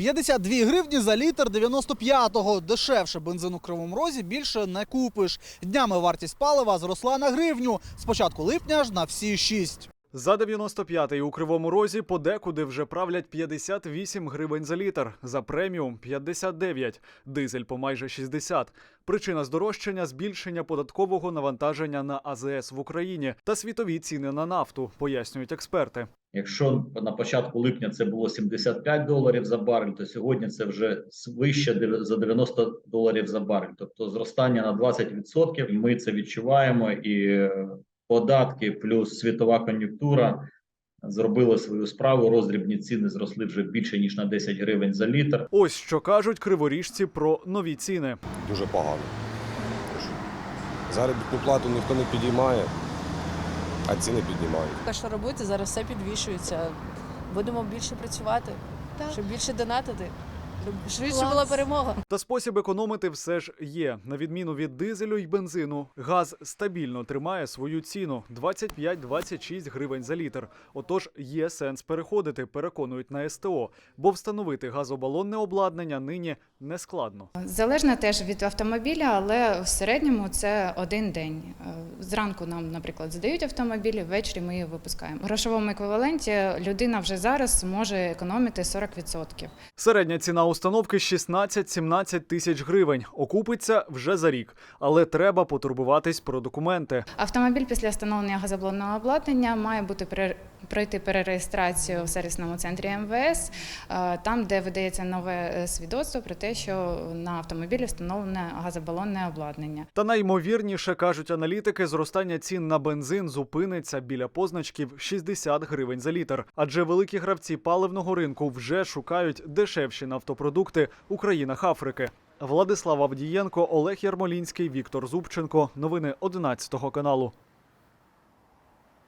52 гривні за літр 95-го. Дешевше бензин у Кривому Розі більше не купиш. Днями вартість палива зросла на гривню. З початку липня ж на всі 6. За 95-й у Кривому Розі подекуди вже правлять 58 гривень за літр, за преміум 59, дизель по майже 60. Причина здорожчання – збільшення податкового навантаження на АЗС в Україні та світові ціни на нафту, пояснюють експерти. Якщо на початку липня це було 75 доларів за барель, то сьогодні це вже вище за 90 доларів за барель. Тобто зростання на 20%. Ми це відчуваємо. І е, податки плюс світова кон'юнктура зробили свою справу. Роздрібні ціни зросли вже більше ніж на 10 гривень за літр. Ось що кажуть криворіжці про нові ціни. дуже погано. Заробітну плату ніхто не підіймає, а ціни піднімають. А що робити? Зараз все підвішується. Будемо більше працювати, щоб більше донатити, швидше була перемога. Та спосіб економити все ж є. На відміну від дизелю й бензину, газ стабільно тримає свою ціну 25-26 гривень за літр. Отож, є сенс переходити, переконують на СТО, бо встановити газобалонне обладнання нині не складно. Залежно теж від автомобіля, але в середньому це один день. Е, Зранку нам, наприклад, здають автомобілі, ввечері ми їх випускаємо. В грошовому еквіваленті людина вже зараз може економити 40%. Середня ціна установки 16-17 тисяч гривень. Окупиться вже за рік, але треба потурбуватись про документи. Автомобіль після встановлення газоблонного обладнання має бути пройти перереєстрацію в сервісному центрі МВС, е, там, де видається нове е, свідоцтво про те, що на автомобілі встановлене газобалонне обладнання. Та найімовірніше кажуть аналітики, зростання цін на бензин зупиниться біля позначків 60 гривень за літр. Адже великі гравці паливного ринку вже шукають дешевші нафтопродукти у країнах Африки. Владислав Авдієнко, Олег Ярмолінський, Віктор Зубченко. Новини 11 каналу.